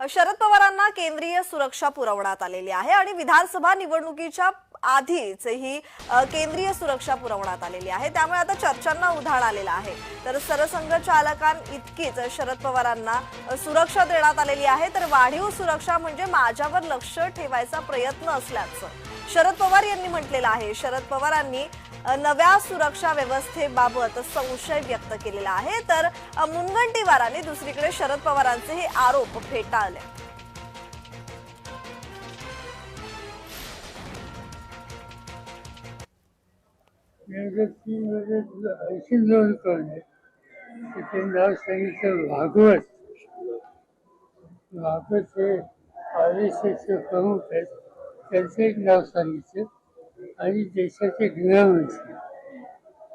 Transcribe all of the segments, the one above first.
शरद पवारांना केंद्रीय सुरक्षा पुरवण्यात आलेली आहे आणि विधानसभा निवडणुकीच्या आधीच ही केंद्रीय सुरक्षा पुरवण्यात आलेली आहे. त्यामुळे आता चर्चांना उधाण आलेलं आहे. तर सरसंघचालकां इतकीच शरद पवारांना सुरक्षा देण्यात आलेली आहे. तर वाढीव सुरक्षा म्हणजे माझ्यावर लक्ष ठेवायचा प्रयत्न असल्याचं शरद पवार यांनी म्हटलेलं आहे. शरद पवारांनी नव्या सुरक्षा व्यवस्थेबाबत संशय व्यक्त केलेला आहे. तर मुनगंटीवारांनी दुसरीकडे शरद पवारांचे हे आरोप फेटाळले. अशी नोंद कळले की ते नाव सांगितलं भागवत भागवत हे आर एस एसचे प्रमुख आहेत. त्यांचं एक नाव सांगितलं. आणि देशाचे गृहमंत्री.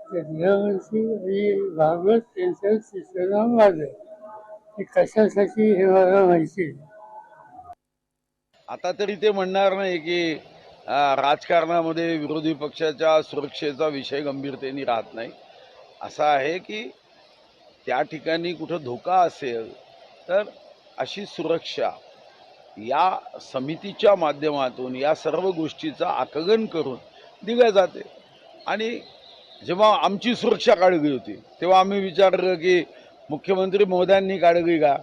त्या गृहमंत्री आणि भागवत त्यांचं तिसरं नाव माझं कशासाठी हे मला माहिती आता तरी ते म्हणणार नाही की राजकारणामध्ये विरोधी पक्षाच्या सुरक्षेचा विषय गंभीरतेने राहत नाही. असा आहे की त्या ठिकाणी कुठं धोका असेल तर अशी सुरक्षा या समितीच्या माध्यमातून या सर्व गोष्टीचा आकलन करून दिल्या जाते. आणि जेव्हा आमची सुरक्षा काळजी होती तेव्हा आम्ही विचारलं की मुख्यमंत्री मोद्यांनी काळजी का?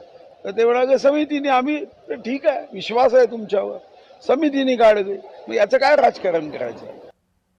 तर ते म्हणाले समितीने आम्ही तर ठीक आहे विश्वास आहे तुमच्यावर. समितीने काळजी मग याचं काय राजकारण करायचं?